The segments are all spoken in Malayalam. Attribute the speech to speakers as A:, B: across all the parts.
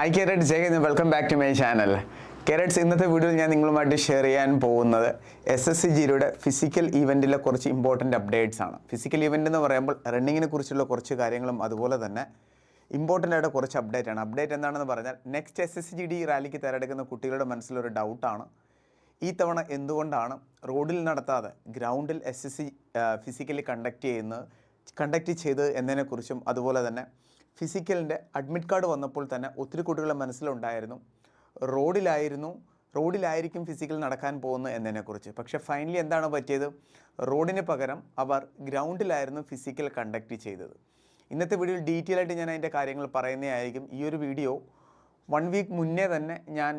A: Hi carrot Jai welcome back to my channel carrots ഇന്നത്തെ വീഡിയോയിൽ ഞാൻ നിങ്ങളുമായിട്ട് ഷെയർ ചെയ്യാൻ പോകുന്നത് എസ് എസ് സി ജിയുടെ ഫിസിക്കൽ ഇവന്റിലെ കുറച്ച് ഇമ്പോർട്ടന്റ് അപ്ഡേറ്റ്സ് ആണ്. ഫിസിക്കൽ ഇവന്റ് എന്ന് പറയുമ്പോൾ റണ്ണിങ്ങിനെ കുറിച്ചുള്ള കുറച്ച് കാര്യങ്ങളും അതുപോലെ തന്നെ ഇമ്പോർട്ടന്റ് ആയിട്ട് കുറച്ച് അപ്ഡേറ്റ് ആണ്. അപ്ഡേറ്റ് എന്താണെന്ന് പറഞ്ഞാൽ next S S G D റാലിക്ക് തയ്യാറെടുക്കുന്ന കുട്ടികളുടെ മനസ്സിലൊരു ഡൗട്ടാണ് ഈ തവണ എന്തുകൊണ്ടാണ് റോഡിൽ നടത്താതെ ഗ്രൗണ്ടിൽ S S C physically conduct ചെയ്യുന്നത്? കണ്ടക്ട് ചെയ്തത് എന്നതിനെക്കുറിച്ചും അതുപോലെ തന്നെ ഫിസിക്കലിന്റെ അഡ്മിറ്റ് കാർഡ് വന്നപ്പോൾ തന്നെ ഒത്തിരി കുട്ടികളുടെ മനസ്സിലുണ്ടായിരുന്നു. റോഡിലായിരുന്നു റോഡിലായിരിക്കും ഫിസിക്കൽ നടക്കാൻ പോകുന്നത് എന്നതിനെക്കുറിച്ച്. പക്ഷേ ഫൈനലി എന്താണ് പറ്റിയത്? റോഡിന് പകരം അവർ ഗ്രൗണ്ടിലായിരുന്നു ഫിസിക്കൽ കണ്ടക്ട് ചെയ്തത്. ഇന്നത്തെ വീഡിയോയിൽ ഡീറ്റെയിൽ ആയിട്ട് ഞാൻ അതിന്റെ കാര്യങ്ങൾ പറയുന്നതായിരിക്കും ഈ ഒരു വീഡിയോ വൺ വീക്ക് മുന്നേ തന്നെ ഞാൻ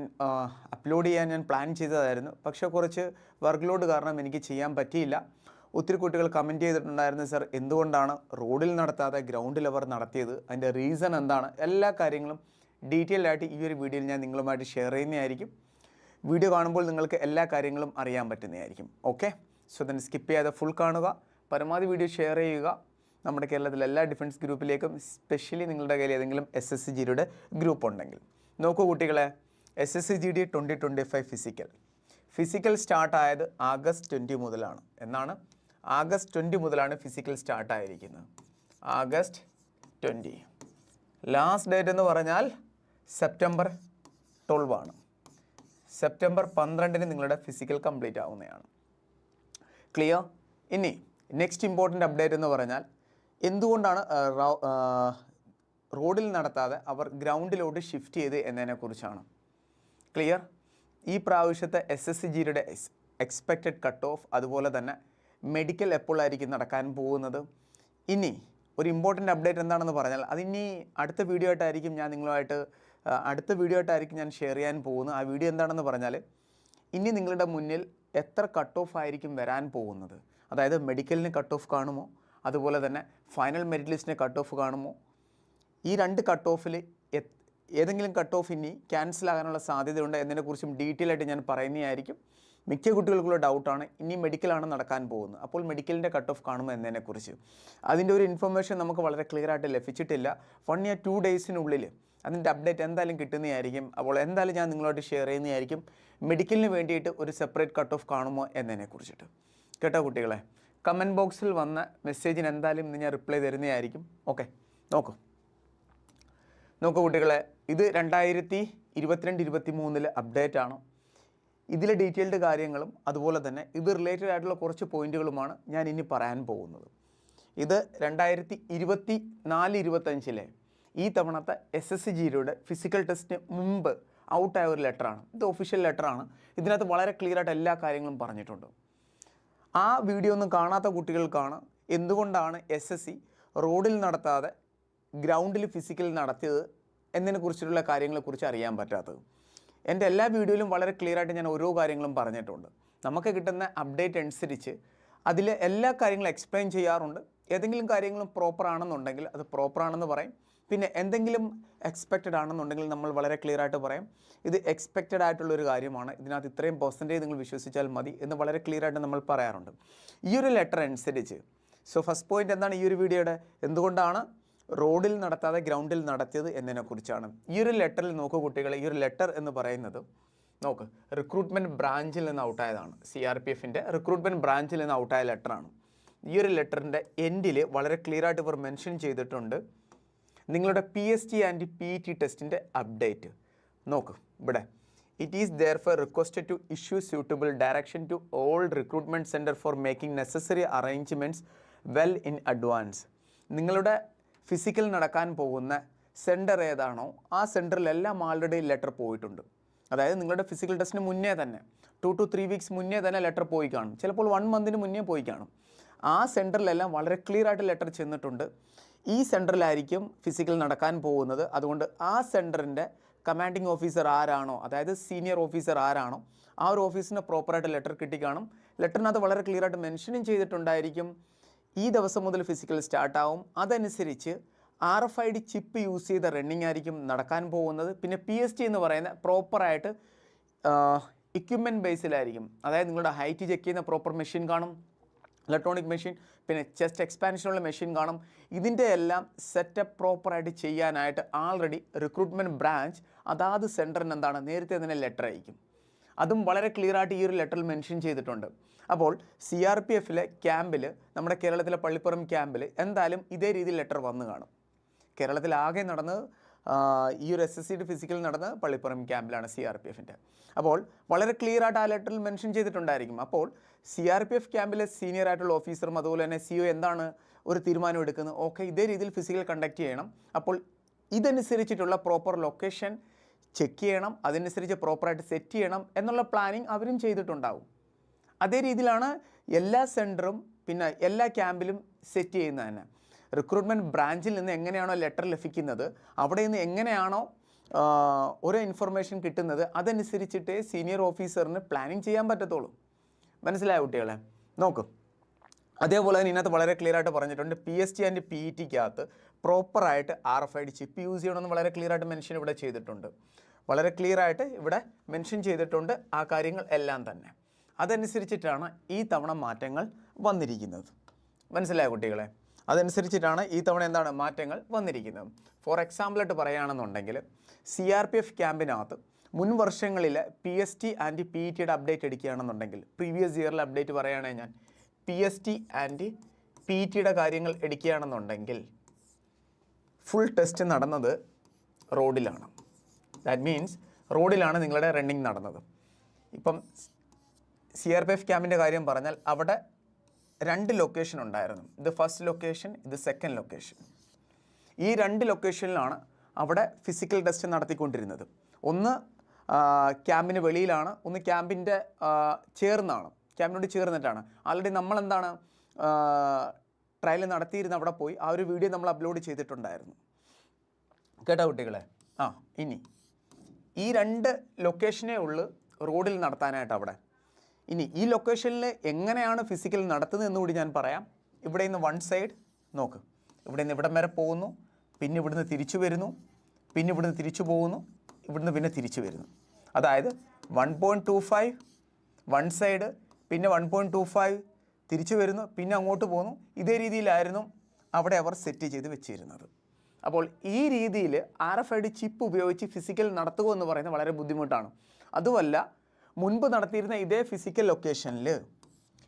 A: അപ്ലോഡ് ചെയ്യാൻ ഞാൻ പ്ലാൻ ചെയ്തതായിരുന്നു. പക്ഷേ കുറച്ച് വർക്ക് ലോഡ് കാരണം എനിക്ക് ചെയ്യാൻ പറ്റിയില്ല. ഒത്തിരി കുട്ടികൾ കമന്റ് ചെയ്തിട്ടുണ്ടായിരുന്നു സർ എന്തുകൊണ്ടാണ് റോഡിൽ നടത്താതെ ഗ്രൗണ്ടിൽ അവർ നടത്തിയത്? അതിന്റെ റീസൺ എന്താണ്? എല്ലാ കാര്യങ്ങളും ഡീറ്റെയിൽ ആയിട്ട് ഈ ഒരു വീഡിയോയിൽ ഞാൻ നിങ്ങളുമായിട്ട് ഷെയർ ചെയ്യുന്നതായിരിക്കും. വീഡിയോ കാണുമ്പോൾ നിങ്ങൾക്ക് എല്ലാ കാര്യങ്ങളും അറിയാൻ പറ്റുന്നതായിരിക്കും. ഓക്കെ സോ ദൻ സ്കിപ്പ് ചെയ്യാതെ ഫുൾ കാണുക. പരമാവധി വീഡിയോ ഷെയർ ചെയ്യുക. നമ്മുടെ കേരളത്തിലെ എല്ലാ ഡിഫൻസ് ഗ്രൂപ്പിലേക്കും സ്പെഷ്യലി നിങ്ങളുടെ കയ്യിൽ ഏതെങ്കിലും എസ് എസ് സി ജിയുടെ ഗ്രൂപ്പ് ഉണ്ടെങ്കിൽ. നോക്കൂ കുട്ടികളെ S S C G D twenty twenty five physical physical സ്റ്റാർട്ടായത് August twenty മുതലാണ്. എന്നാണ്? ആഗസ്റ്റ് ട്വന്റി മുതലാണ് ഫിസിക്കൽ സ്റ്റാർട്ട് ആയിരിക്കുന്നത്. ആഗസ്റ്റ് ട്വന്റി ലാസ്റ്റ് ഡേറ്റ് എന്ന് പറഞ്ഞാൽ സെപ്റ്റംബർ ട്വൽവ് ആണ്. സെപ്റ്റംബർ പന്ത്രണ്ടിന് നിങ്ങളുടെ ഫിസിക്കൽ കംപ്ലീറ്റ് ആവുന്നതാണ്. ക്ലിയർ ഇനി നെക്സ്റ്റ് ഇമ്പോർട്ടന്റ് അപ്ഡേറ്റ് എന്ന് പറഞ്ഞാൽ എന്തുകൊണ്ടാണ് റോഡിൽ നടത്താതെ അവർ ഗ്രൗണ്ടിലോട്ട് ഷിഫ്റ്റ് ചെയ്ത് എന്നതിനെക്കുറിച്ചാണ് ക്ലിയർ ഈ പ്രാവശ്യത്തെ എസ് എസ് സി ജിയുടെ എക്സ്പെക്റ്റഡ് കട്ട് ഓഫ് അതുപോലെ തന്നെ മെഡിക്കൽ എപ്പോഴായിരിക്കും നടക്കാൻ പോകുന്നത്? ഇനി ഒരു ഇമ്പോർട്ടന്റ് അപ്ഡേറ്റ് എന്താണെന്ന് പറഞ്ഞാൽ അതിനി അടുത്ത വീഡിയോ ആയിട്ടായിരിക്കും ഞാൻ നിങ്ങളുമായിട്ട് അടുത്ത വീഡിയോ ആയിട്ടായിരിക്കും ഞാൻ ഷെയർ ചെയ്യാൻ പോകുന്നത്. ആ വീഡിയോ എന്താണെന്ന് പറഞ്ഞാൽ ഇനി നിങ്ങളുടെ മുന്നിൽ എത്ര കട്ട് ഓഫ് ആയിരിക്കും വരാൻ പോകുന്നത്? അതായത് മെഡിക്കലിന് കട്ട് ഓഫ് കാണുമോ? അതുപോലെ തന്നെ ഫൈനൽ മെറിറ്റ് ലിസ്റ്റിന് കട്ട് ഓഫ് കാണുമോ? ഈ രണ്ട് കട്ട് ഓഫിൽ ഏതെങ്കിലും കട്ട് ഓഫ് ഇനി ക്യാൻസൽ ആകാനുള്ള സാധ്യതയുണ്ട്? എന്നതിനെക്കുറിച്ചും ഡീറ്റെയിൽ ആയിട്ട് ഞാൻ പറയുന്നതായിരിക്കും. മിക്ക കുട്ടികൾക്കുള്ള ഡൗട്ടാണ് ഇനി മെഡിക്കലാണ് നടക്കാൻ പോകുന്നത്. അപ്പോൾ മെഡിക്കലിന്റെ കട്ട് ഓഫ് കാണുമോ എന്നതിനെക്കുറിച്ച്. അതിന്റെ ഒരു ഇൻഫർമേഷൻ നമുക്ക് വളരെ ക്ലിയർ ആയിട്ട് ലഭിച്ചിട്ടില്ല. വൺ ഇയർ ടു ഡേയ്സിനുള്ളിൽ അതിന്റെ അപ്ഡേറ്റ് എന്തായാലും കിട്ടുന്നതായിരിക്കും. അപ്പോൾ എന്തായാലും ഞാൻ നിങ്ങളോട് ഷെയർ ചെയ്യുന്നതായിരിക്കും. മെഡിക്കലിന് വേണ്ടിയിട്ട് ഒരു സെപ്പറേറ്റ് കട്ട് ഓഫ് കാണുമോ എന്നതിനെക്കുറിച്ചിട്ട്. കേട്ടോ കുട്ടികളെ? കമന്റ് ബോക്സിൽ വന്ന മെസ്സേജിന് എന്തായാലും ഇന്ന് ഞാൻ റിപ്ലൈ തരുന്നതായിരിക്കും. ഓക്കെ നോക്കൂ. നോക്കൂ കുട്ടികളെ ഇത് രണ്ടായിരത്തി ഇരുപത്തിരണ്ട് ഇരുപത്തി മൂന്നിൽ അപ്ഡേറ്റ് ആണ്. ഇതിലെ ഡീറ്റെയിൽഡ് കാര്യങ്ങളും അതുപോലെ തന്നെ ഇത് റിലേറ്റഡ് ആയിട്ടുള്ള കുറച്ച് പോയിന്റുകളുമാണ് ഞാൻ ഇനി പറയാൻ പോകുന്നത്. ഇത് രണ്ടായിരത്തി ഇരുപത്തി നാല് ഇരുപത്തഞ്ചിലെ ഈ തവണത്തെ എസ് എസ് സി ജിയുടെ ഫിസിക്കൽ ടെസ്റ്റിന് മുമ്പ് ഔട്ടായ ഒരു ലെറ്ററാണ് ഇത് ഒഫീഷ്യൽ ലെറ്ററാണ് ഇതിനകത്ത് വളരെ ക്ലിയർ ആയിട്ട് എല്ലാ കാര്യങ്ങളും പറഞ്ഞിട്ടുണ്ട്. ആ വീഡിയോ ഒന്നും കാണാത്ത കുട്ടികൾക്കാണ് എന്തുകൊണ്ടാണ് എസ് എസ് സി റോഡിൽ നടത്താതെ ഗ്രൗണ്ടിൽ ഫിസിക്കൽ നടത്തിയത് എന്നതിനെക്കുറിച്ചുള്ള കാര്യങ്ങളെക്കുറിച്ച് അറിയാൻ പറ്റാത്തത്. എന്റെ എല്ലാ വീഡിയോയിലും വളരെ ക്ലിയർ ആയിട്ട് ഞാൻ ഓരോ കാര്യങ്ങളും പറഞ്ഞിട്ടുണ്ട്. നമുക്ക് കിട്ടുന്ന അപ്ഡേറ്റ് അനുസരിച്ച് അതിൽ എല്ലാ കാര്യങ്ങളും എക്സ്പ്ലെയിൻ ചെയ്യാറുണ്ട്. ഏതെങ്കിലും കാര്യങ്ങളും പ്രോപ്പർ ആണെന്നുണ്ടെങ്കിൽ അത് പ്രോപ്പർ ആണെന്ന് പറയും. പിന്നെ എന്തെങ്കിലും എക്സ്പെക്റ്റഡ് ആണെന്നുണ്ടെങ്കിൽ നമ്മൾ വളരെ ക്ലിയർ ആയിട്ട് പറയും. ഇത് എക്സ്പെക്റ്റഡ് ആയിട്ടുള്ള ഒരു കാര്യമാണ്. ഇതിനകത്ത് ഇത്രയും പെർസെന്റേജ് നിങ്ങൾ വിശ്വസിച്ചാൽ മതി എന്ന് വളരെ ക്ലിയർ ആയിട്ട് നമ്മൾ പറയാറുണ്ട്. ഈ ഒരു ലെറ്റർ അനുസരിച്ച് സോ ഫസ്റ്റ് പോയിന്റ് എന്താണ് ഈ ഒരു വീഡിയോയുടെ എന്തുകൊണ്ടാണ് റോഡിൽ നടത്താതെ ഗ്രൗണ്ടിൽ നടത്തിയത് എന്നതിനെക്കുറിച്ചാണ്. ഈ ഒരു ലെറ്ററിൽ നോക്കുക കുട്ടികളെ ഈ ഒരു ലെറ്റർ എന്ന് പറയുന്നത് നോക്ക് റിക്രൂട്ട്മെന്റ് ബ്രാഞ്ചിൽ നിന്ന് ഔട്ടായതാണ് സി ആർ പി എഫിന്റെ റിക്രൂട്ട്മെന്റ് ബ്രാഞ്ചിൽ നിന്ന് ഔട്ടായ ലെറ്ററാണ് ഈ ഒരു ലെറ്ററിന്റെ എൻഡിൽ വളരെ ക്ലിയർ ആയിട്ട് ഇവർ മെൻഷൻ ചെയ്തിട്ടുണ്ട് നിങ്ങളുടെ P S T and P T ടെസ്റ്റിന്റെ അപ്ഡേറ്റ് നോക്ക് ഇവിടെ. It is there for requested to issue suitable direction to all recruitment centre for making necessary arrangements well in advance നിങ്ങളുടെ ഫിസിക്കൽ നടക്കാൻ പോകുന്ന സെന്റർ ഏതാണോ ആ സെന്ററിലെല്ലാം ആൾറെഡി ലെറ്റർ പോയിട്ടുണ്ട്. അതായത് നിങ്ങളുടെ ഫിസിക്കൽ ടെസ്റ്റിന് മുന്നേ തന്നെ ടു ടു ത്രീ വീക്സ് മുന്നേ തന്നെ ലെറ്റർ പോയി കാണും. ചിലപ്പോൾ വൺ മന്തിന് മുന്നേ പോയി കാണും. ആ സെന്ററിലെല്ലാം വളരെ ക്ലിയർ ആയിട്ട് ലെറ്റർ ചെന്നിട്ടുണ്ട്. ഈ സെന്ററിലായിരിക്കും ഫിസിക്കൽ നടക്കാൻ പോകുന്നത്. അതുകൊണ്ട് ആ സെന്ററിന്റെ കമാൻഡിങ് ഓഫീസർ ആരാണോ അതായത് സീനിയർ ഓഫീസർ ആരാണോ ആ ഒരു ഓഫീസിന് പ്രോപ്പറായിട്ട് ലെറ്റർ കിട്ടിക്കാണും. ലെറ്ററിനകത്ത് വളരെ ക്ലിയർ ആയിട്ട് മെൻഷനും ചെയ്തിട്ടുണ്ടായിരിക്കും. ഈ ദിവസം മുതൽ ഫിസിക്കൽ സ്റ്റാർട്ടാവും അതനുസരിച്ച് R F I D chip use ചെയ്ത റണ്ണിങ് ആയിരിക്കും നടക്കാൻ പോകുന്നത്. പിന്നെ പി എസ് ടി എന്ന് പറയുന്ന പ്രോപ്പറായിട്ട് ഇക്വിപ്മെന്റ് ബേസിലായിരിക്കും അതായത് നിങ്ങളുടെ ഹൈറ്റ് ചെക്ക് ചെയ്യുന്ന പ്രോപ്പർ മെഷീൻ കാണും. ഇലക്ട്രോണിക് മെഷീൻ പിന്നെ ചെസ്റ്റ് എക്സ്പാൻഷനുള്ള മെഷീൻ കാണും. ഇതിന്റെ എല്ലാം സെറ്റപ്പ് പ്രോപ്പറായിട്ട് ചെയ്യാനായിട്ട് ആൾറെഡി റിക്രൂട്ട്മെന്റ് ബ്രാഞ്ച് അതാത് സെന്ററിന് എന്താണ്? നേരത്തെ തന്നെ ലെറ്റർ അയക്കും. അതും വളരെ ക്ലിയർ ആയിട്ട് ഈ ഒരു ലെറ്ററിൽ മെൻഷൻ ചെയ്തിട്ടുണ്ട്. അപ്പോൾ സി ആർ പി എഫിലെ ക്യാമ്പിൽ നമ്മുടെ കേരളത്തിലെ പള്ളിപ്പുറം ക്യാമ്പിൽ എന്തായാലും ഇതേ രീതിയിൽ ലെറ്റർ വന്നു കാണും. കേരളത്തിലാകെ നടന്ന് ഈ ഒരു എസ് എസ് സിയുടെ ഫിസിക്കൽ നടന്ന് പള്ളിപ്പുറം ക്യാമ്പിലാണ് സി ആർ പി എഫിന്റെ അപ്പോൾ വളരെ ക്ലിയർ ആയിട്ട് ആ ലെറ്ററിൽ മെൻഷൻ ചെയ്തിട്ടുണ്ടായിരിക്കും. അപ്പോൾ സി ആർ പി എഫ് ക്യാമ്പിലെ സീനിയർ ആയിട്ടുള്ള ഓഫീസറും അതുപോലെ തന്നെ സി ഒ എന്താണ് ഒരു തീരുമാനം എടുക്കുന്നത്? ഓക്കെ ഇതേ രീതിയിൽ ഫിസിക്കൽ കണ്ടക്ട് ചെയ്യണം. അപ്പോൾ ഇതനുസരിച്ചിട്ടുള്ള പ്രോപ്പർ ലൊക്കേഷൻ ചെക്ക് ചെയ്യണം അതിനനുസരിച്ച് പ്രോപ്പറായിട്ട് സെറ്റ് ചെയ്യണം എന്നുള്ള പ്ലാനിങ് അവരും ചെയ്തിട്ടുണ്ടാവും. അതേ രീതിയിലാണ് എല്ലാ സെന്ററും പിന്നെ എല്ലാ ക്യാമ്പിലും സെറ്റ് ചെയ്യുന്നത് തന്നെ. റിക്രൂട്ട്മെന്റ് ബ്രാഞ്ചിൽ നിന്ന് എങ്ങനെയാണോ ലെറ്റർ ലഭിക്കുന്നത് അവിടെ നിന്ന് എങ്ങനെയാണോ ഓരോ ഇൻഫർമേഷൻ കിട്ടുന്നത് അതനുസരിച്ചിട്ടേ സീനിയർ ഓഫീസറിന് പ്ലാനിങ് ചെയ്യാൻ പറ്റത്തുള്ളൂ. മനസ്സിലായ കുട്ടികളെ? നോക്കും. അതേപോലെ തന്നെ ഇതിനകത്ത് വളരെ ക്ലിയർ ആയിട്ട് പറഞ്ഞിട്ടുണ്ട് P S T and P E ടിക്കകത്ത് പ്രോപ്പറായിട്ട് R F I D chip use ചെയ്യണമെന്ന് വളരെ ക്ലിയർ ആയിട്ട് മെൻഷൻ ഇവിടെ ചെയ്തിട്ടുണ്ട്. വളരെ ക്ലിയർ ആയിട്ട് ഇവിടെ മെൻഷൻ ചെയ്തിട്ടുണ്ട് ആ കാര്യങ്ങൾ എല്ലാം തന്നെ. അതനുസരിച്ചിട്ടാണ് ഈ തവണ മാറ്റങ്ങൾ വന്നിരിക്കുന്നത്. മനസ്സിലായ കുട്ടികളെ? അതനുസരിച്ചിട്ടാണ് ഈ തവണ എന്താണ് മാറ്റങ്ങൾ വന്നിരിക്കുന്നത്. ഫോർ എക്സാമ്പിളായിട്ട് പറയുകയാണെന്നുണ്ടെങ്കിൽ സി ആർ പി എഫ് ക്യാമ്പിനകത്ത് മുൻ വർഷങ്ങളിൽ P S T and P E ടിയുടെ അപ്ഡേറ്റ് എടുക്കുകയാണെന്നുണ്ടെങ്കിൽ പ്രീവിയസ് ഇയറിലെ അപ്ഡേറ്റ് പറയുകയാണെങ്കിൽ ഞാൻ. P S T and P ടിയുടെ കാര്യങ്ങൾ എടുക്കുകയാണെന്നുണ്ടെങ്കിൽ ഫുൾ ടെസ്റ്റ് നടന്നത് റോഡിലാണ്. ദാറ്റ് മീൻസ് റോഡിലാണ് നിങ്ങളുടെ റണ്ണിങ് നടന്നത്. ഇപ്പം സി ആർ പി എഫ് ക്യാമ്പിന്റെ കാര്യം പറഞ്ഞാൽ അവിടെ രണ്ട് ലൊക്കേഷൻ ഉണ്ടായിരുന്നു. ഇത് ഫസ്റ്റ് ലൊക്കേഷൻ ഇത് സെക്കൻഡ് ലൊക്കേഷൻ ഈ രണ്ട് ലൊക്കേഷനിലാണ് അവിടെ ഫിസിക്കൽ ടെസ്റ്റ് നടത്തിക്കൊണ്ടിരുന്നത്. ഒന്ന് ക്യാമ്പിന് വെളിയിലാണ് ഒന്ന് ക്യാമ്പിന്റെ ചേർന്നാണ്. ക്യാമ്പിനോട് ചേർന്നിട്ടാണ്. ആൾറെഡി നമ്മളെന്താണ് ട്രയൽ നടത്തിയിരുന്ന അവിടെ പോയി ആ ഒരു വീഡിയോ നമ്മൾ അപ്ലോഡ് ചെയ്തിട്ടുണ്ടായിരുന്നു. കേട്ടോ കുട്ടികളെ? ആ ഇനി. ഈ രണ്ട് ലൊക്കേഷനേ ഉള്ളു റോഡിൽ നടത്താനായിട്ട് അവിടെ. ഇനി ഈ ലൊക്കേഷനിൽ എങ്ങനെയാണ് ഫിസിക്കൽ നടത്തുന്നത് എന്ന് കൂടി ഞാൻ പറയാം. ഇവിടെ നിന്ന് വൺ സൈഡ് നോക്ക്. ഇവിടെ നിന്ന് ഇവിടം വരെ പോകുന്നു പിന്നെ ഇവിടുന്ന് തിരിച്ചു വരുന്നു പിന്നെ ഇവിടുന്ന് തിരിച്ചു പോകുന്നു ഇവിടുന്ന് പിന്നെ തിരിച്ചു വരുന്നു. അതായത് one point two five one side പിന്നെ വൺ പോയിന്റ് ടു ഫൈവ് തിരിച്ചു വരുന്നു പിന്നെ അങ്ങോട്ട് പോകുന്നു ഇതേ രീതിയിലായിരുന്നു അവിടെ അവർ സെറ്റ് ചെയ്ത് വെച്ചിരുന്നത്. അപ്പോൾ ഈ രീതിയിൽ R F I D chip ഉപയോഗിച്ച് ഫിസിക്കൽ നടത്തുക എന്ന് പറയുന്നത് വളരെ ബുദ്ധിമുട്ടാണ്. അതുമല്ല മുൻപ് നടത്തിയിരുന്ന ഇതേ ഫിസിക്കൽ ലൊക്കേഷനിൽ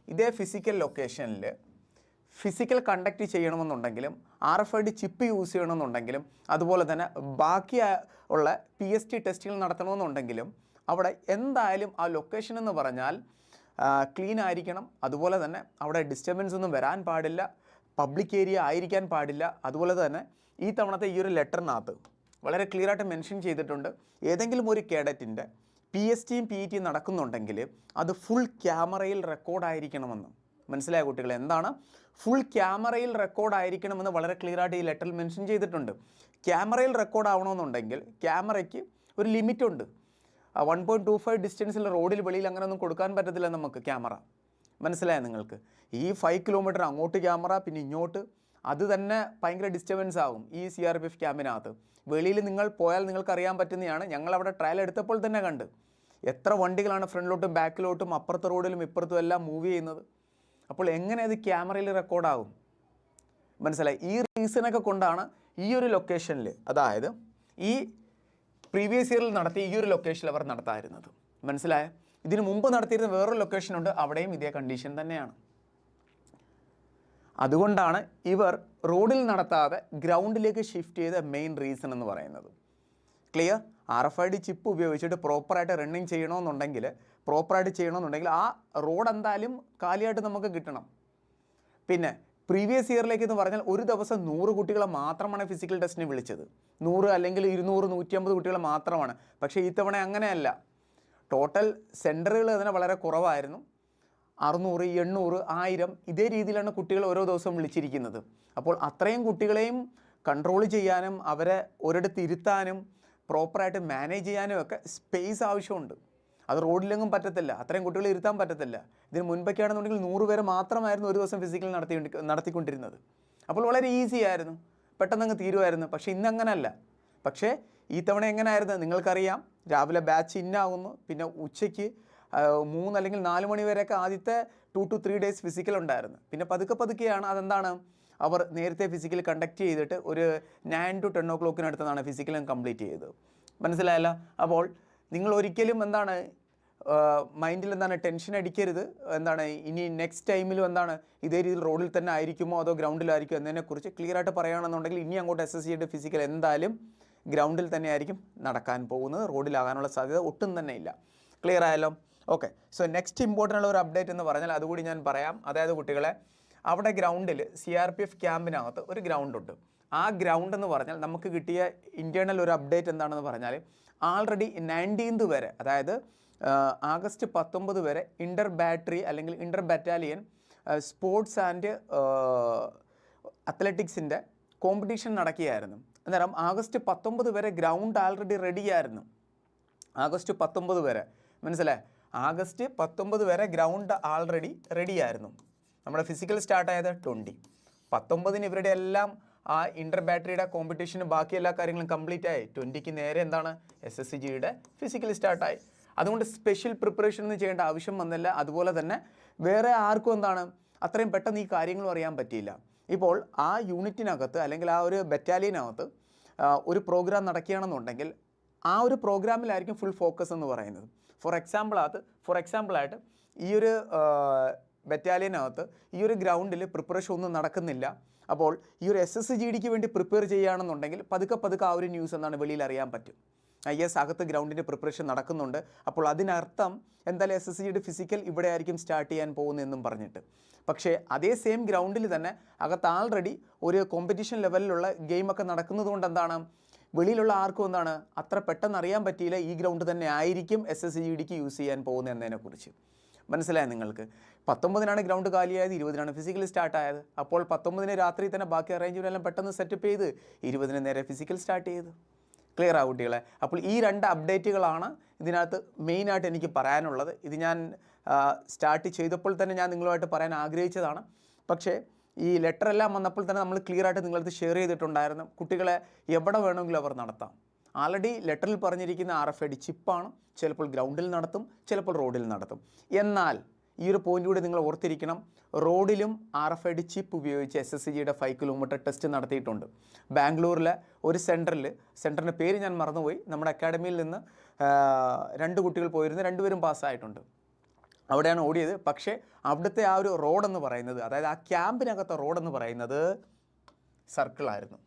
A: ഇതേ ഫിസിക്കൽ ലൊക്കേഷനിൽ physical conduct ചെയ്യണമെന്നുണ്ടെങ്കിലും R F I D chip use ചെയ്യണമെന്നുണ്ടെങ്കിലും അതുപോലെ തന്നെ ബാക്കി ഉള്ള പി എസ് ടി ടെസ്റ്റുകൾ നടത്തണമെന്നുണ്ടെങ്കിലും അവിടെ എന്തായാലും ആ ലൊക്കേഷൻ എന്ന് പറഞ്ഞാൽ ക്ലീൻ ആയിരിക്കണം. അതുപോലെ തന്നെ അവിടെ ഡിസ്റ്റർബൻസ് ഒന്നും വരാൻ പാടില്ല. പബ്ലിക് ഏരിയ ആയിരിക്കാൻ പാടില്ല. അതുപോലെ തന്നെ ഈ തവണത്തെ ഈ ഒരു ലെറ്ററിനകത്ത് വളരെ ക്ലിയർ ആയിട്ട് മെൻഷൻ ചെയ്തിട്ടുണ്ട്. ഏതെങ്കിലും ഒരു കേഡറ്റിന്റെ പി എസ് ടിയും പി ഇ ടിയും നടക്കുന്നുണ്ടെങ്കിൽ അത് ഫുൾ ക്യാമറയിൽ റെക്കോർഡായിരിക്കണമെന്ന് മനസ്സിലായ കുട്ടികൾ എന്താണ്? ഫുൾ ക്യാമറയിൽ റെക്കോർഡ് ആയിരിക്കണമെന്ന് വളരെ ക്ലിയർ ആയിട്ട് ഈ ലെറ്ററിൽ മെൻഷൻ ചെയ്തിട്ടുണ്ട്. ക്യാമറയിൽ റെക്കോർഡ് ആവണമെന്നുണ്ടെങ്കിൽ ക്യാമറയ്ക്ക് ഒരു ലിമിറ്റ് ഉണ്ട്. വൺ പോയിന്റ് ടു ഫൈവ് ഡിസ്റ്റൻസിൽ റോഡിൽ വെളിയിൽ അങ്ങനെ ഒന്നും കൊടുക്കാൻ പറ്റത്തില്ല നമുക്ക് ക്യാമറ. മനസ്സിലായ നിങ്ങൾക്ക്? ഈ ഫൈവ് കിലോമീറ്റർ അങ്ങോട്ട് ക്യാമറ പിന്നെ ഇങ്ങോട്ട്. അത് തന്നെ ഭയങ്കര ഡിസ്റ്റർബൻസ് ആകും ഈ സി ആർ പി എഫ് ക്യാമ്പിനകത്ത്. വെളിയിൽ നിങ്ങൾ പോയാൽ നിങ്ങൾക്ക് അറിയാൻ പറ്റുന്നതാണ്. ഞങ്ങൾ അവിടെ ട്രയൽ എടുത്തപ്പോൾ തന്നെ കണ്ട്. എത്ര വണ്ടികളാണ് ഫ്രണ്ടിലോട്ടും ബാക്കിലോട്ടും അപ്പുറത്തെ റോഡിലും ഇപ്പുറത്തും എല്ലാം മൂവ് ചെയ്യുന്നത്. അപ്പോൾ എങ്ങനെ അത് ക്യാമറയിൽ റെക്കോർഡാകും മനസ്സിലായി? ഈ റീസണൊക്കെ കൊണ്ടാണ് ഈ ഒരു ലൊക്കേഷനിൽ അതായത് ഈ പ്രീവിയസ് ഇയറിൽ നടത്തിയ ഈ ഒരു ലൊക്കേഷനിൽ അവർ നടത്താതിരുന്നത്. മനസ്സിലായ? ഇതിന് മുമ്പ് നടത്തിയിരുന്ന വേറൊരു ലൊക്കേഷൻ ഉണ്ട് അവിടെയും ഇതേ കണ്ടീഷൻ തന്നെയാണ്. അതുകൊണ്ടാണ് ഇവർ റോഡിൽ നടത്താതെ ഗ്രൗണ്ടിലേക്ക് ഷിഫ്റ്റ് ചെയ്ത മെയിൻ റീസൺ എന്ന് പറയുന്നത്. Clear R F I D chip ഉപയോഗിച്ചിട്ട് പ്രോപ്പറായിട്ട് റണ്ണിങ് ചെയ്യണമെന്നുണ്ടെങ്കിൽ പ്രോപ്പറായിട്ട് ചെയ്യണമെന്നുണ്ടെങ്കിൽ ആ റോഡ് എന്തായാലും കാലിയായിട്ട് നമുക്ക് കിട്ടണം. പിന്നെ പ്രീവിയസ് ഇയറിലേക്ക് എന്ന് പറഞ്ഞാൽ ഒരു ദിവസം നൂറ് കുട്ടികളെ മാത്രമാണ് ഫിസിക്കൽ ടെസ്റ്റിന് വിളിച്ചത്. നൂറ് അല്ലെങ്കിൽ ഇരുന്നൂറ് നൂറ്റിയമ്പത് കുട്ടികളെ മാത്രമാണ്. പക്ഷേ ഇത്തവണ അങ്ങനെയല്ല. ടോട്ടൽ സെന്ററുകൾ അതിന് വളരെ കുറവായിരുന്നു. അറുന്നൂറ് എണ്ണൂറ് ആയിരം ഇതേ രീതിയിലാണ് കുട്ടികൾ ഓരോ ദിവസവും വിളിച്ചിരിക്കുന്നത്. അപ്പോൾ അത്രയും കുട്ടികളെയും കൺട്രോൾ ചെയ്യാനും അവരെ ഒരിടത്ത് ഇരുത്താനും പ്രോപ്പറായിട്ട് മാനേജ് ചെയ്യാനും ഒക്കെ സ്പേസ് ആവശ്യമുണ്ട്. അത് റോഡിലെങ്ങും പറ്റത്തില്ല. അത്രയും കുട്ടികളെ ഇരുത്താൻ പറ്റത്തില്ല. ഇതിന് മുൻപൊക്കെയാണെന്നുണ്ടെങ്കിൽ നൂറ് പേര് മാത്രമായിരുന്നു ഒരു ദിവസം ഫിസിക്കൽ നടത്തി നടത്തിക്കൊണ്ടിരുന്നത്. അപ്പോൾ വളരെ ഈസി ആയിരുന്നു. പെട്ടെന്ന് അങ്ങ് തീരുമായിരുന്നു. പക്ഷേ ഇന്ന് അങ്ങനല്ല പക്ഷേ ഈ തവണ എങ്ങനെയായിരുന്നു നിങ്ങൾക്കറിയാം. രാവിലെ ബാച്ച് ഇന്നാകുന്നു പിന്നെ ഉച്ചയ്ക്ക് മൂന്ന് അല്ലെങ്കിൽ നാല് മണി വരെയൊക്കെ ആദ്യത്തെ two two three days physical ഉണ്ടായിരുന്നു. പിന്നെ പതുക്കെ പതുക്കെയാണ് അതെന്താണ്? അവർ നേരത്തെ ഫിസിക്കൽ കണ്ടക്ട് ചെയ്തിട്ട് ഒരു നയൻ ടു ടെൻ ഓ ക്ലോക്കിനടുത്താണ് ഫിസിക്കലും കംപ്ലീറ്റ് ചെയ്തത്. മനസ്സിലായല്ലോ? അപ്പോൾ നിങ്ങൾ ഒരിക്കലും എന്താണ് മൈൻഡിൽ എന്താണ് ടെൻഷൻ അടിക്കരുത്. എന്താണ് ഇനി നെക്സ്റ്റ് ടൈമിലും എന്താണ് ഇതേ രീതിയിൽ റോഡിൽ തന്നെ ആയിരിക്കുമോ അതോ ഗ്രൗണ്ടിലായിരിക്കുമോ എന്നതിനെക്കുറിച്ച് ക്ലിയർ ആയിട്ട് പറയുകയാണെന്നുണ്ടെങ്കിൽ ഇനി അങ്ങോട്ട് എസ് എസ് സിയുടെ ഫിസിക്കൽ എന്തായാലും ഗ്രൗണ്ടിൽ തന്നെ ആയിരിക്കും നടക്കാൻ പോകുന്നത്. റോഡിലാകാനുള്ള സാധ്യത ഒട്ടും തന്നെ ഇല്ല. ക്ലിയർ ആയാലോ ഓക്കെ സോ നെക്സ്റ്റ് ഇമ്പോർട്ടന്റ് ഉള്ള ഒരു അപ്ഡേറ്റ് എന്ന് പറഞ്ഞാൽ അതുകൂടി ഞാൻ പറയാം. അതായത് കുട്ടികളെ അവിടെ ഗ്രൗണ്ടിൽ സി ആർ പി എഫ് ക്യാമ്പിനകത്ത് ഒരു ഗ്രൗണ്ടുണ്ട് ആ ഗ്രൗണ്ട് എന്ന് പറഞ്ഞാൽ നമുക്ക് കിട്ടിയ ഇന്റേർണൽ ഒരു അപ്ഡേറ്റ് എന്താണെന്ന് പറഞ്ഞാൽ ആൾറെഡി നയന്റീൻത് വരെ അതായത് ആഗസ്റ്റ് പത്തൊമ്പത് വരെ ഇന്റർ ബാറ്ററി അല്ലെങ്കിൽ ഇന്റർ ബറ്റാലിയൻ സ്പോർട്സ് ആൻഡ് അത്ലറ്റിക്സിന്റെ കോമ്പറ്റീഷൻ നടക്കുകയായിരുന്നു. അന്നേരം ആഗസ്റ്റ് പത്തൊമ്പത് വരെ ഗ്രൗണ്ട് ആൾറെഡി റെഡിയായിരുന്നു. ആഗസ്റ്റ് പത്തൊമ്പത് വരെ മനസ്സിലായി? ആഗസ്റ്റ് പത്തൊമ്പത് വരെ ഗ്രൗണ്ട് ആൾറെഡി റെഡിയായിരുന്നു. നമ്മുടെ ഫിസിക്കൽ സ്റ്റാർട്ട് ആയത് ട്വന്റി പത്തൊമ്പതിന് ഇവരുടെ എല്ലാം ആ ഇന്റർ ബാറ്ററിയുടെ കോമ്പറ്റീഷന് ബാക്കി എല്ലാ കാര്യങ്ങളും കംപ്ലീറ്റ് ആയി ട്വന്റിക്ക് നേരെ എന്താണ്? എസ് എസ് സി ജിയുടെ ഫിസിക്കൽ സ്റ്റാർട്ടായി. അതുകൊണ്ട് സ്പെഷ്യൽ പ്രിപ്പറേഷൻ ഒന്നും ചെയ്യേണ്ട ആവശ്യം വന്നില്ല. അതുപോലെ തന്നെ വേറെ ആർക്കും എന്താണ് അത്രയും പെട്ടെന്ന് ഈ കാര്യങ്ങളും അറിയാൻ പറ്റിയില്ല. ഇപ്പോൾ ആ യൂണിറ്റിനകത്ത് അല്ലെങ്കിൽ ആ ഒരു ബറ്റാലിയനകത്ത് ഒരു പ്രോഗ്രാം നടക്കുകയാണെന്നുണ്ടെങ്കിൽ ആ ഒരു പ്രോഗ്രാമിലായിരിക്കും ഫുൾ ഫോക്കസ് എന്ന് പറയുന്നത്. ഫോർ എക്സാമ്പിൾ അത് ഫോർ എക്സാമ്പിളായിട്ട് ഈ ഒരു ബറ്റാലിയനകത്ത് ഈ ഒരു ഗ്രൗണ്ടിൽ പ്രിപ്പറേഷൻ ഒന്നും നടക്കുന്നില്ല. അപ്പോൾ ഈ ഒരു എസ് എസ് ജി ഡിക്ക് വേണ്ടി പ്രിപ്പയർ ചെയ്യുകയാണെന്നുണ്ടെങ്കിൽ പതുക്കെ പതുക്കെ ആ ഒരു ന്യൂസ് എന്താണ് വെളിയിൽ അറിയാൻ പറ്റും. യെസ് അകത്ത് ഗ്രൗണ്ടിന്റെ പ്രിപ്പറേഷൻ നടക്കുന്നുണ്ട്. അപ്പോൾ അതിനർത്ഥം എന്തായാലും എസ് എസ് സിയുടെ ഫിസിക്കൽ ഇവിടെ ആയിരിക്കും സ്റ്റാർട്ട് ചെയ്യാൻ പോകുന്നതെന്നും പറഞ്ഞിട്ട്. പക്ഷേ അതേ സെയിം ഗ്രൗണ്ടിൽ തന്നെ അകത്ത് ആൾറെഡി ഒരു കോമ്പറ്റീഷൻ ലെവലിലുള്ള ഗെയിമൊക്കെ നടക്കുന്നത് കൊണ്ട് എന്താണ്? വെളിയിലുള്ള ആർക്കും എന്താണ്? അത്ര പെട്ടെന്ന് അറിയാൻ പറ്റിയില്ല ഈ ഗ്രൗണ്ട് തന്നെ ആയിരിക്കും എസ് എസ് സിയുടിക്ക് യൂസ് ചെയ്യാൻ പോകുന്നത് എന്നതിനെക്കുറിച്ച് മനസ്സിലായ നിങ്ങൾക്ക്? പത്തൊമ്പതിനാണ് ഗ്രൗണ്ട് കാലിയായത് ഇരുപതിനാണ് ഫിസിക്കൽ സ്റ്റാർട്ട് ആയത്. അപ്പോൾ പത്തൊമ്പതിന് രാത്രി തന്നെ ബാക്കി അറേഞ്ച്മെന്റ് എല്ലാം പെട്ടെന്ന് സെറ്റപ്പ് ചെയ്ത് ഇരുപതിന് നേരെ ഫിസിക്കൽ സ്റ്റാർട്ട് ചെയ്തു. ക്ലിയർ ആ കുട്ടികളെ. അപ്പോൾ ഈ രണ്ട് അപ്ഡേറ്റുകളാണ് ഇതിനകത്ത് മെയിനായിട്ട് എനിക്ക് പറയാനുള്ളത്. ഇത് ഞാൻ സ്റ്റാർട്ട് ചെയ്തപ്പോൾ തന്നെ ഞാൻ നിങ്ങളുമായിട്ട് പറയാൻ ആഗ്രഹിച്ചതാണ്. പക്ഷേ ഈ ലെറ്റർ എല്ലാം വന്നപ്പോൾ തന്നെ നമ്മൾ ക്ലിയർ ആയിട്ട് നിങ്ങളടുത്ത് ഷെയർ ചെയ്തിട്ടുണ്ടായിരുന്നു. കുട്ടികളെ എവിടെ വേണമെങ്കിലും അവർ നടത്താം. ആൾറെഡി ലെറ്ററിൽ പറഞ്ഞിരിക്കുന്ന ആർ എഫ് ഐ ഡി ചിപ്പാണ് ചിലപ്പോൾ ഗ്രൗണ്ടിൽ നടത്തും ചിലപ്പോൾ റോഡിൽ നടത്തും. എന്നാൽ ഈ ഒരു പോയിന്റ് കൂടി നിങ്ങൾ ഓർത്തിരിക്കണം. റോഡിലും R F I D chip ഉപയോഗിച്ച് എസ് എസ് സി ജിയുടെ ഫൈവ് കിലോമീറ്റർ ടെസ്റ്റ് നടത്തിയിട്ടുണ്ട്. ബാംഗ്ലൂരിലെ ഒരു സെന്ററിൽ സെന്ററിന്റെ പേര് ഞാൻ മറന്നുപോയി. നമ്മുടെ അക്കാഡമിയിൽ നിന്ന് രണ്ട് കുട്ടികൾ പോയിരുന്നു. രണ്ടുപേരും പാസ്സായിട്ടുണ്ട് അവിടെയാണ് ഓടിയത്. പക്ഷേ അവിടുത്തെ ആ ഒരു റോഡെന്ന് പറയുന്നത് അതായത് ആ ക്യാമ്പിനകത്തെ റോഡെന്ന് പറയുന്നത് സർക്കിളായിരുന്നു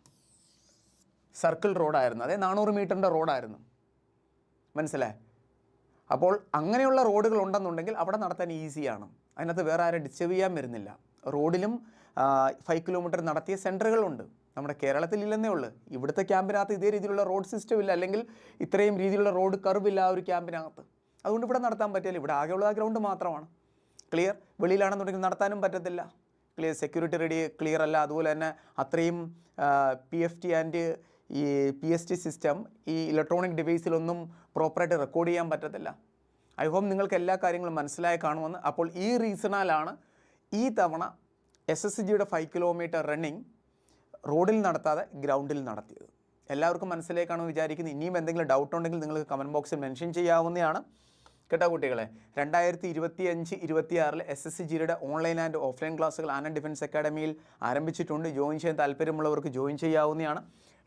A: സർക്കിൾ റോഡായിരുന്നു അതായത് നാനൂറ് മീറ്ററിന്റെ റോഡായിരുന്നു മനസ്സിലായി? അപ്പോൾ അങ്ങനെയുള്ള റോഡുകൾ ഉണ്ടെന്നുണ്ടെങ്കിൽ അവിടെ നടത്താൻ ഈസിയാണ്. അതിനകത്ത് വേറെ ആരും ഡിസ്റ്റർബ് ചെയ്യാൻ വരുന്നില്ല. റോഡിലും ഫൈവ് കിലോമീറ്റർ നടത്തിയ സെന്ററുകളുണ്ട് നമ്മുടെ കേരളത്തിൽ ഇല്ലെന്നേ ഉള്ളൂ. ഇവിടുത്തെ ക്യാമ്പിനകത്ത് ഇതേ രീതിയിലുള്ള റോഡ് സിസ്റ്റം ഇല്ല. അല്ലെങ്കിൽ ഇത്രയും രീതിയിലുള്ള റോഡ് കർവ് ഇല്ല ആ ഒരു ക്യാമ്പിനകത്ത്. അതുകൊണ്ട് ഇവിടെ നടത്താൻ പറ്റില്ല. ഇവിടെ ആകെയുള്ള ഗ്രൗണ്ട് മാത്രമാണ്. ക്ലിയർ വെളിയിലാണെന്നുണ്ടെങ്കിൽ നടത്താനും പറ്റത്തില്ല. ക്ലിയർ സെക്യൂരിറ്റി റെഡി ക്ലിയർ അല്ല. അതുപോലെ തന്നെ അത്രയും പി എഫ് ടി ആൻഡ് ഈ പി എസ് ടി സിസ്റ്റം ഈ ഇലക്ട്രോണിക് ഡിവൈസിലൊന്നും പ്രോപ്പറായിട്ട് റെക്കോർഡ് ചെയ്യാൻ പറ്റത്തില്ല. ഐ ഹോപ്പ് നിങ്ങൾക്ക് എല്ലാ കാര്യങ്ങളും മനസ്സിലായി കാണുമെന്ന്. അപ്പോൾ ഈ റീസണാലാണ് ഈ തവണ എസ് എസ് ജിയുടെ ഫൈവ് കിലോമീറ്റർ റണ്ണിങ് റോഡിൽ നടത്താതെ ഗ്രൗണ്ടിൽ നടത്തിയത്. എല്ലാവർക്കും മനസ്സിലായി കാണുമെന്ന് വിചാരിക്കുന്നു. ഇനിയും എന്തെങ്കിലും ഡൗട്ട് ഉണ്ടെങ്കിൽ നിങ്ങൾക്ക് കമന്റ് ബോക്സിൽ മെൻഷൻ ചെയ്യാവുന്നതാണ്. കേട്ടോ കുട്ടികളെ? രണ്ടായിരത്തി ഇരുപത്തി അഞ്ച് ഇരുപത്തിയാറിൽ എസ് എസ് സി ജിയുടെ ഓൺലൈൻ ആൻഡ് ഓഫ്ലൈൻ ക്ലാസ്സുകൾ ആനന്ദ് ഡിഫൻസ് അക്കാഡമിയിൽ ആരംഭിച്ചിട്ടുണ്ട്. ജോയിൻ ചെയ്യാൻ താല്പര്യമുള്ളവർക്ക് ജോയിൻ ചെയ്യാവുന്നതാണ്.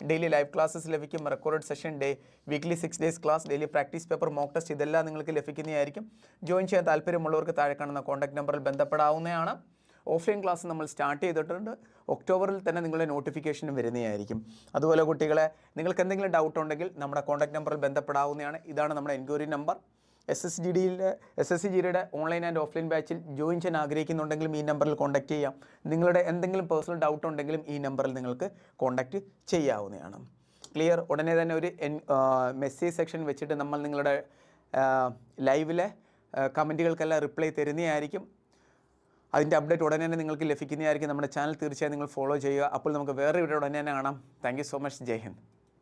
A: ഡെയിലി ലൈവ് ക്ലാസ്സസ് ലഭിക്കും record session day weekly six days class daily practice paper mock test ഇതെല്ലാം നിങ്ങൾക്ക് ലഭിക്കുന്നതായിരിക്കും. ജോയിൻ ചെയ്യാൻ താല്പര്യമുള്ളവർക്ക് താഴെ കാണുന്ന കോൺടാക്ട് നമ്പറിൽ ബന്ധപ്പെടാവുന്നതാണ്. ഓഫ്ലൈൻ ക്ലാസ് നമ്മൾ സ്റ്റാർട്ട് ചെയ്തിട്ടുണ്ട്. ഒക്ടോബറിൽ തന്നെ നിങ്ങളുടെ നോട്ടിഫിക്കേഷനും വരുന്നതായിരിക്കും. അതുപോലെ കുട്ടികളെ നിങ്ങൾക്ക് എന്തെങ്കിലും ഡൗട്ട് ഉണ്ടെങ്കിൽ നമ്മുടെ കോൺടാക്ട് നമ്പറിൽ ബന്ധപ്പെടാവുന്നതാണ്. ഇതാണ് നമ്മുടെ enquiry number S S G ഡിയിലെ S S C ജിയുടെ ഓൺലൈൻ ആൻഡ് ഓഫ്ലൈൻ ബാച്ചിൽ ജോയിൻ ചെയ്യാൻ ആഗ്രഹിക്കുന്നുണ്ടെങ്കിലും ഈ നമ്പറിൽ കോൺടാക്ട് ചെയ്യാം. നിങ്ങളുടെ എന്തെങ്കിലും പേഴ്സണൽ ഡൗട്ട് ഉണ്ടെങ്കിലും ഈ നമ്പറിൽ നിങ്ങൾക്ക് കോൺടാക്റ്റ് ചെയ്യാവുന്നതാണ്. ക്ലിയർ ഉടനെ തന്നെ ഒരു മെസ്സേജ് സെക്ഷൻ വെച്ചിട്ട് നമ്മൾ നിങ്ങളുടെ ലൈവിലെ കമന്റുകൾക്കെല്ലാം റിപ്ലൈ തരുന്നതായിരിക്കും. അതിന്റെ അപ്ഡേറ്റ് ഉടനെ തന്നെ നിങ്ങൾക്ക് ലഭിക്കുന്നതായിരിക്കും. നമ്മുടെ ചാനൽ തീർച്ചയായും നിങ്ങൾ ഫോളോ ചെയ്യുക. അപ്പോൾ നമുക്ക് വേറെ ഇവിടെ ഉടനെ തന്നെ കാണാം. Thank so much Jai Hind.